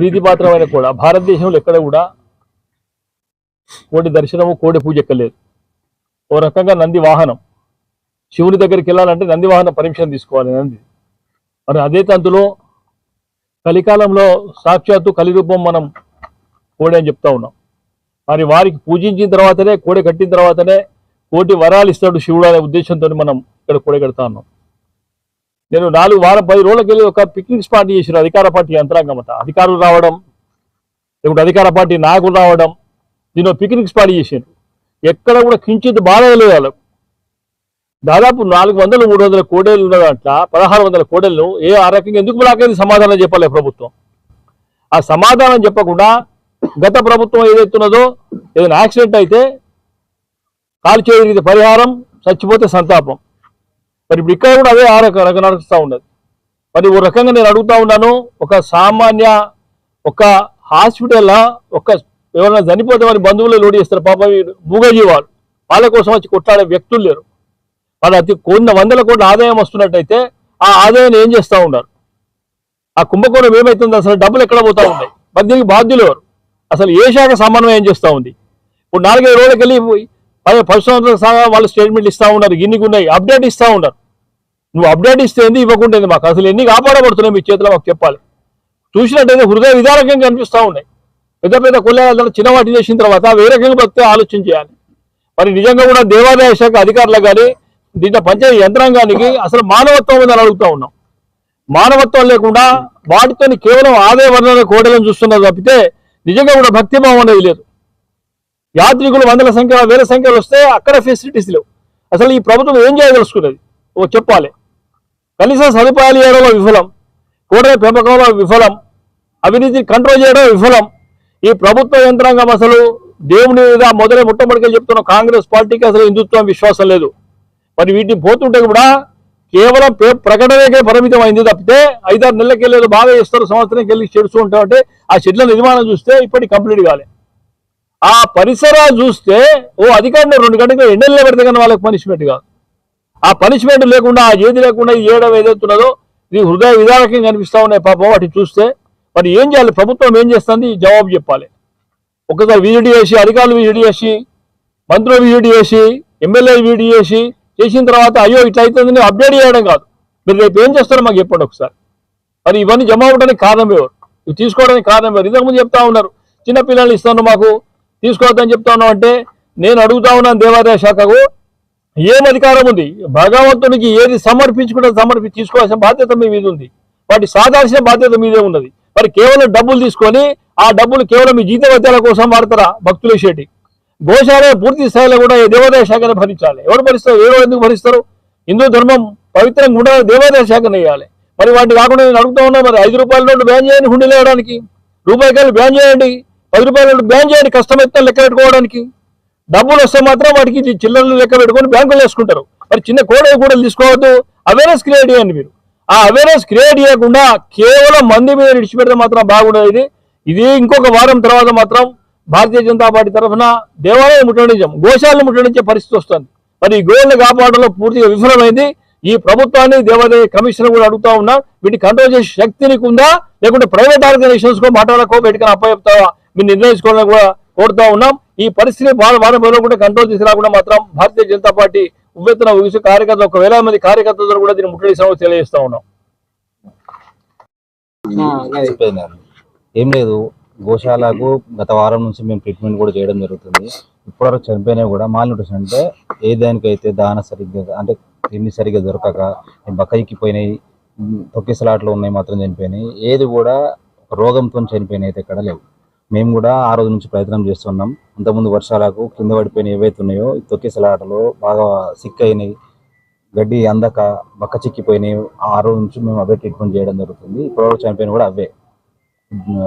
ప్రీతిపాత్రమైన కూడా భారతదేశంలో ఎక్కడ కూడా కోటి దర్శనము కోటి పూజ ఎక్కలేదు. ఓ రకంగా నంది వాహనం. శివుని దగ్గరికి వెళ్ళాలంటే నంది వాహనం పర్మిషన్ తీసుకోవాలి నంది. మరి అదే తంతులో కలికాలంలో సాక్షాత్తు కలిరూపం మనం కోడి అని చెప్తా ఉన్నాం. మరి వారికి పూజించిన తర్వాతనే కోడి కట్టిన తర్వాతనే కోటి వరాలు ఇస్తాడు శివుడు అనే ఉద్దేశంతో మనం ఇక్కడ కోడి కడతా ఉన్నాం. నేను నాలుగు వారం పది రోజులకి వెళ్ళి ఒక పిక్నిక్ స్పాట్ చేసిన అధికార పార్టీ యంత్రాంగం అంట అధికారులు రావడం లేకుంటే అధికార పార్టీ నాయకులు రావడం దీని పిక్నిక్ స్పాట్ చేసారు ఎక్కడ కూడా కించిత్ బాధ లేదు వాళ్ళకు. దాదాపు నాలుగు వందలు మూడు వందల కోడేళ్ళు ఉన్న దాంట్లో పదహారు వందల కోడళ్ళు ఏ ఆ రకంగా ఎందుకు బ్లాక్ సమాధానం చెప్పలే ప్రభుత్వం? ఆ సమాధానం చెప్పకుండా గత ప్రభుత్వం ఏదైతున్నదో ఏదైనా యాక్సిడెంట్ అయితే కాలు చేయగలిగితే పరిహారం చచ్చిపోతే సంతాపం. మరి ఇప్పుడు ఇక్కడ కూడా అదే ఆ రకం నడుస్తూ ఉన్నది. మరి ఓ రకంగా నేను అడుగుతా ఉన్నాను ఒక సామాన్య ఒక హాస్పిటల్లో ఒక ఎవరైనా చనిపోతే వారి బంధువులు లోడ్ చేస్తారు పాప మూగజీవాలు వాళ్ళ కోసం వచ్చి కొట్లాడే వ్యక్తులు లేరు. వాళ్ళు అతి కొన్ని వందల కోట్ల ఆదాయం వస్తున్నట్టయితే ఆ ఆదాయాన్ని ఏం చేస్తూ ఉన్నారు? ఆ కుంభకోణం ఏమవుతుంది అసలు డబ్బులు ఎక్కడ పోతూ ఉన్నాయి? మరి దీనికి బాధ్యులు ఎవరు? అసలు ఏ శాఖ సమన్వయం చేస్తూ ఉంది? ఇప్పుడు నాలుగైదు రోజులకి వెళ్ళి పది పది సంవత్సరాల వాళ్ళు స్టేట్మెంట్లు ఇస్తూ ఉన్నారు ఇన్ని ఉన్నాయి అప్డేట్ ఇస్తూ ఉన్నారు. నువ్వు అప్డేట్ ఇస్తే ఏంది? ఇవ్వకుండా ఏంది మాకు. అసలు ఎన్ని కాపాడబడుతున్నాయి మీ చేతిలో మాకు చెప్పాలి. చూసినట్టయితే హృదయ విధారకంగా కనిపిస్తూ ఉన్నాయి. పెద్ద పెద్ద కొల్లేళ్ళ చిన్న వాటి చేసిన తర్వాత వేరే రకంగా బతికే ఆలోచన చేయాలి. మరి నిజంగా కూడా దేవాదాయ శాఖ అధికారులకు కానీ దీంట్లో పంచాయతీ యంత్రాంగానికి అసలు మానవత్వం ఉందని అడుగుతూ ఉన్నాం. మానవత్వం లేకుండా వాటితో కేవలం ఆదాయ వనరుల కోడలను చూస్తున్నారు తప్పితే నిజంగా కూడా భక్తిభావం అనేది లేదు. యాత్రికులు వందల సంఖ్య వేల సంఖ్యలో వస్తే అక్కడ ఫెసిలిటీస్ లేవు. అసలు ఈ ప్రభుత్వం ఏం చేయదలుచుకున్నది? ఓ చెప్పాలి. కనీసం సదుపాయాలు చేయడంలో విఫలం. కోడల పెంపకంలో విఫలం. అవినీతిని కంట్రోల్ చేయడం విఫలం. ఈ ప్రభుత్వ యంత్రాంగం అసలు దేవుని మీద మొదలై మొట్టమొదటిగా చెప్తున్న కాంగ్రెస్ పార్టీకి అసలు హిందుత్వం విశ్వాసం లేదు. మరి వీటిని పోతుంటే కూడా కేవలం పే ప్రకటనకే పరిమితం అయింది తప్పితే ఐదారు నెలలకి వెళ్ళేది బాగా ఇస్తారు సంవత్సరంకి వెళ్ళి చెడుస్తూ ఉంటామంటే ఆ చెట్ల నిర్మాణం చూస్తే ఇప్పటికి కంప్లీట్ కాలే. ఆ పరిసరాలు చూస్తే ఓ అధికారులు రెండు గంటలు ఎండల్లో పెడితే కానీ వాళ్ళకి పనిష్మెంట్ కాదు. ఆ పనిష్మెంట్ లేకుండా ఆ ఏది లేకుండా ఈ ఏడం ఏదైతున్నదో ఇది హృదయ విధానకంగా కనిపిస్తూ ఉన్నాయి పాపం వాటిని చూస్తే మరి ఏం చేయాలి? ప్రభుత్వం ఏం చేస్తుంది? జవాబు చెప్పాలి. ఒకసారి విజిట్ చేసి అధికారులు విజిట్ చేసి మంత్రులు విజిట్ చేసి ఎమ్మెల్యే విజిట్ చేసి చేసిన తర్వాత అయ్యో ఇట్లా అవుతుందని అప్డేట్ చేయడం కాదు. మీరు రేపు ఏం చేస్తారో మాకు చెప్పండి ఒకసారి. మరి ఇవన్నీ జమ అవ్వడానికి కారణం ఎవరు? ఇవి తీసుకోవడానికి కారణం ఎవరు? ఇంతకుముందు చెప్తా ఉన్నారు. చిన్న పిల్లల్ని ఇస్తాను మాకు. తీసుకోవద్దని చెప్తా ఉన్నాం అంటే నేను అడుగుతా ఉన్నాను దేవాదాయ శాఖకు. ఏం అధికారం ఉంది? భగవంతునికి ఏది సమర్పించుకుంటే సమర్పి తీసుకోవాల్సిన బాధ్యత మీ మీద ఉంది. వాటి సాధాల్సిన బాధ్యత మీదే ఉన్నది. మరి కేవలం డబ్బులు తీసుకొని ఆ డబ్బులు కేవలం మీ జీతవత్యాల కోసం వాడతారా భక్తులు షేటి? గోశాల పూర్తి స్థాయిలో కూడా ఈ దేవాదాయ శాఖను భరించాలి. ఎవరు భరిస్తారు? ఎవరు ఎందుకు భరిస్తారు? హిందూ ధర్మం పవిత్రంగా ఉండాలి దేవాదాయ శాఖను వేయాలి మరి వాటిని కాకుండా నేను అడుగుతా ఉన్నా మరి ఐదు రూపాయల నోట్లు బ్యాన్ చేయండి హుండీలు వేయడానికి రూపాయి కాయలు బ్యాన్ చేయండి. పది రూపాయలు బ్యాన్ చేయండి కష్టమైతే లెక్క పెట్టుకోవడానికి. డబ్బులు వస్తే మాత్రం వాటికి చిల్లరలు లెక్క పెట్టుకొని బ్యాంకులు వేసుకుంటారు. మరి చిన్న కోడలు కూడా తీసుకోవద్దు. అవేర్నెస్ క్రియేట్ చేయండి మీరు. ఆ అవేర్నెస్ క్రియేట్ చేయకుండా కేవలం మంది మీద విడిచిపెడితే మాత్రం బాగుండదు ఇది. ఇది ఇంకొక వారం తర్వాత మాత్రం భారతీయ జనతా పార్టీ తరఫున దేవాలయం ముట్టడించాం. గోశాలను ముట్టడించే పరిస్థితి వస్తుంది. మరి ఈ గోల్ని కాపాడంలో పూర్తిగా విఫలమైంది. ఈ ప్రభుత్వాన్ని దేవాదాయ కమిషన్ కూడా అడుగుతా ఉన్నా వీటిని కంట్రోల్ చేసే శక్తి నీకుందా? లేకుంటే ప్రైవేట్ ఆర్గనైజేషన్స్ కో మాట్లాడకో పెట్టుకుని అప్పచెప్తావా మీరు నిర్ణయించుకోవాలని కూడా కోరుతా ఉన్నాం. ఈ పరిస్థితిని వారం వారం రోజులు కూడా కంట్రోల్ తీసుకురాకుండా మాత్రం భారతీయ జనతా పార్టీ ఉవ్వెత్తున ఊసి కార్యకర్తలు ఒక వేల మంది కార్యకర్తలు కూడా దీన్ని ముట్టడిస్తామో తెలియజేస్తా ఉన్నాం. ఏం లేదు. గోశాలకు గత వారం నుంచి మేము ట్రీట్మెంట్ కూడా చేయడం జరుగుతుంది. ఇప్పటివరకు చనిపోయినా కూడా మాల్ న్యూట్రిషన్ అంటే ఏ దానికైతే దాన సరిగ్గా అంటే తిండి సరిగ్గా దొరకక బక్కయికిపోయినాయి తొక్కిసలాట్లు ఉన్నాయి మాత్రం చనిపోయినాయి. ఏది కూడా రోగంతో చనిపోయినాయి అయితే ఎక్కడ లేవు. మేము కూడా ఆ రోజు నుంచి ప్రయత్నం చేస్తున్నాం. అంతకుముందు వర్షాలకు కింద పడిపోయిన ఏవైతే ఉన్నాయో తొక్కేసలాటలో బాగా సిక్ అయినాయి గడ్డి అందక బక్క చిక్కిపోయినాయి ఆ రోజు నుంచి మేము అవే ట్రీట్మెంట్ చేయడం జరుగుతుంది. ఇప్పటివరకు చనిపోయిన కూడా అవే.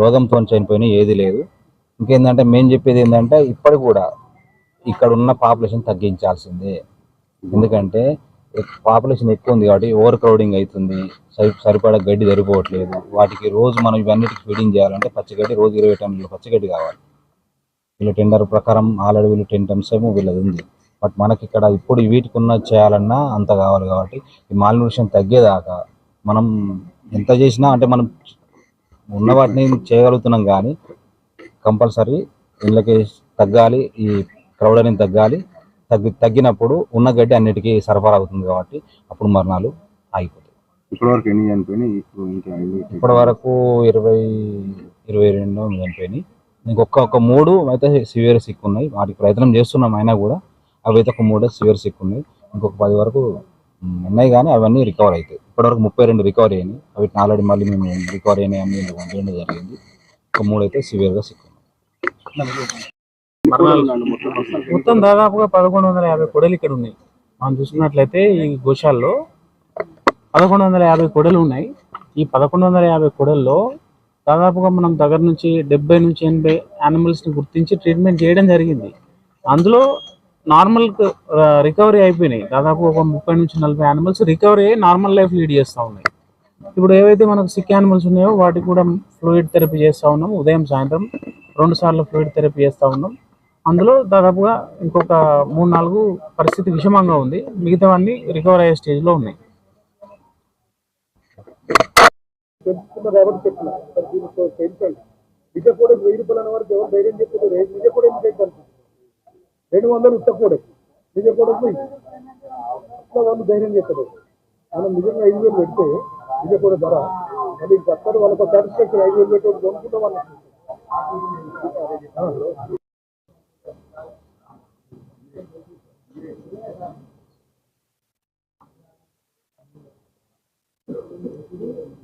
రోగంతో చనిపోయినా ఏది లేదు. ఇంకేంటంటే మేము చెప్పేది ఏంటంటే ఇప్పటికి కూడా ఇక్కడ ఉన్న పాపులేషన్ తగ్గించాల్సిందే. ఎందుకంటే పాపులేషన్ ఎక్కువ ఉంది కాబట్టి ఓవర్ క్రౌడింగ్ అవుతుంది సరి సరిపడా గడ్డి సరిపోవట్లేదు. వాటికి రోజు మనం ఇవన్నిటికి ఫీడింగ్ చేయాలంటే పచ్చిగడ్డి రోజు ఇరవై టన్నులు పచ్చిగడ్డి కావాలి. వీళ్ళ టెండర్ ప్రకారం ఆల్రెడీ వీళ్ళు టెన్ టన్స్ ఏమో వీళ్ళది ఉంది. బట్ మనకి ఇక్కడ ఇప్పుడు వీటికి ఉన్న చేయాలన్నా అంత కావాలి కాబట్టి ఈ మాల్ న్యూట్రిషన్ తగ్గేదాకా మనం ఎంత చేసినా అంటే మనం ఉన్న వాటిని చేయగలుగుతున్నాం కానీ కంపల్సరీ ఇళ్ళకి తగ్గాలి ఈ క్రౌడ్ అనేది తగ్గాలి. తగ్గి తగ్గినప్పుడు ఉన్న గడ్డి అన్నిటికీ సరఫరా అవుతుంది కాబట్టి అప్పుడు మరణాలు ఆగిపోతాయి. ఇప్పటివరకు ఎన్ని చనిపోయినాయి? ఇప్పటి వరకు ఇరవై ఇరవై రెండు చనిపోయినాయి. ఇంకొక ఒక మూడు అయితే సివియర్ సిక్ ఉన్నాయి. వాటికి ప్రయత్నం చేస్తున్నాం అయినా కూడా అవి అయితే ఒక మూడు సివియర్ సిక్ ఉన్నాయి. ఇంకొక పది వరకు ఉన్నాయి కానీ అవన్నీ రికవర్ అవుతాయి. ఇప్పటివరకు ముప్పై రెండు రికవరీ అయినాయి. వీటిని ఆల్రెడీ మళ్ళీ మేము రికవరీ అయినాయి అన్ని జరిగింది. ఒక మూడు అయితే సివియర్గా సిక్ ఉన్నాయి. మొత్తం దాదాపుగా పదకొండు వందల యాభై కొడలు ఇక్కడ ఉన్నాయి. మనం చూసుకున్నట్లయితే ఈ గోశాల్లో పదకొండు వందల యాభై కొడలు ఉన్నాయి. ఈ పదకొండు వందల యాభై కొడల్లో దాదాపుగా మనం దగ్గర నుంచి డెబ్బై నుంచి ఎనభై యానిమల్స్ని గుర్తించి ట్రీట్మెంట్ చేయడం జరిగింది. అందులో నార్మల్ రికవరీ అయిపోయినాయి. దాదాపు ఒక ముప్పై నుంచి నలభై యానిమల్స్ రికవరీ అయ్యి నార్మల్ లైఫ్ లీడ్ చేస్తూ ఉన్నాయి. ఇప్పుడు ఏవైతే మనకు సిక్ యానిమల్స్ ఉన్నాయో వాటికి కూడా ఫ్లూయిడ్ థెరపీ చేస్తూ ఉన్నాం. ఉదయం సాయంత్రం రెండు సార్లు ఫ్లూయిడ్ థెరపీ చేస్తూ ఉన్నాం. అందులో దాదాపుగా ఇంకొక మూడు నాలుగు పరిస్థితి విషమంగా ఉంది. మిగతావన్నీ రికవర్ అయ్యే స్టేజ్లో ఉన్నాయి. రెండు వందలు ఉత్తకూడదు నిజకూడదు అట్లా వాళ్ళు ధైర్యం చేస్తారు. మనం నిజంగా ఐదు వేలు పెడితే నిజకూడ ధర. మళ్ళీ ఇంకా అక్కడ వాళ్ళకి సాటిస్ఫాక్షన్ ఐదు వేలు పెట్టి కొనుక్కుంటే వాళ్ళకి Thank you.